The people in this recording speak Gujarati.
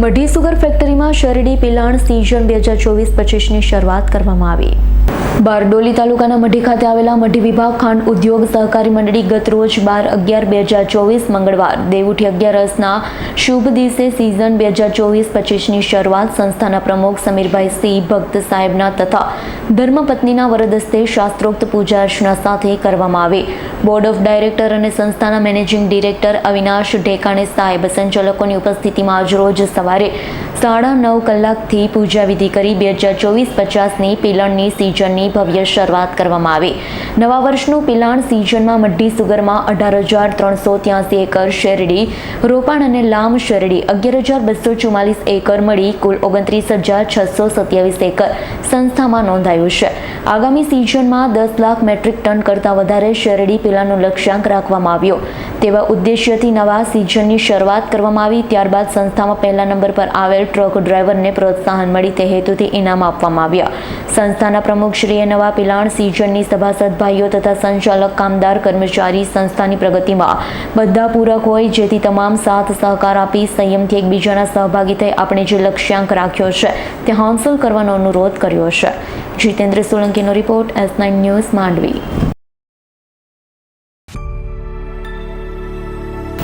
મઢી સુગર ફેક્ટરીમાં શેરડી પિલાણ સિઝન બે હજાર ચોવીસ પચીસની શરૂઆત કરવામાં આવી. બારડોલી તાલુકાના મઢી ખાતે આવેલા મઢી વિભાગ ખાંડ ઉદ્યોગ સહકારી મંડળી ગત રોજ બાર અગિયાર બે હજાર ચોવીસ મંગળવાર દેવઉઠી અગિયારસના શુભ દિવસે સિઝન બે હજાર ચોવીસ પચીસની શરૂઆત સંસ્થાના પ્રમુખ સમીરભાઈ સિંહ ભક્ત સાહેબના તથા ધર્મપત્નીના વરદસ્તે શાસ્ત્રોક્ત પૂજા અર્ચના સાથે કરવામાં આવી. બોર્ડ ઓફ ડાયરેક્ટર અને સંસ્થાના મેનેજિંગ ડિરેક્ટર અવિનાશ ઢેકાણે સાહેબ સંચાલકોની ઉપસ્થિતિમાં આજરોજ સવારે સાડા નવ કલાકથી પૂજા વિધિ કરી બે હજાર ચોવીસ પચાસની પિલણની સિઝનની ભવ્ય શરૂઆત કરવામાં આવી. નવા વર્ષનું પિલાણ સિઝનમાં મઢી સુગરમાં અઢાર હજાર ત્રણસો ત્યાસી એકર શેરડી, રોપાણ અને લામ શેરડી, અગિયાર હજાર બસો ચુમ્માલીસ એકર મળી કુલ ઓગણત્રીસ હજાર છસો સત્યાવીસ એકર સંસ્થામાં નોંધાયું છે. આગામી સિઝનમાં દસ લાખ મેટ્રિક ટન કરતાં વધારે શેરડી પિલાનો લક્ષ્યાંક રાખવામાં આવ્યો. તેવા ઉદ્દેશ્યથી નવા સિઝનની શરૂઆત કરવામાં આવી. ત્યારબાદ સંસ્થામાં પહેલા નંબર પર આવેલ ટ્રક ડ્રાઈવરને પ્રોત્સાહન મળી તે હેતુથી ઇનામ આપવામાં આવ્યા. સંસ્થાના પ્રમુખશ્રીએ નવા પિલાણ સિઝનની સભાસદ ભાઈઓ તથા સંચાલક, કામદાર, કર્મચારી સંસ્થાની પ્રગતિમાં બધા પૂરક હોય જેથી તમામ સાથ સહકાર આપી સંયમથી એકબીજાના સહભાગી થઈ આપણે જે લક્ષ્યાંક રાખ્યો છે તે હાંસલ કરવાનો અનુરોધ કર્યો છે. Jitendra સોલંકીનો report S nine news Mandvi.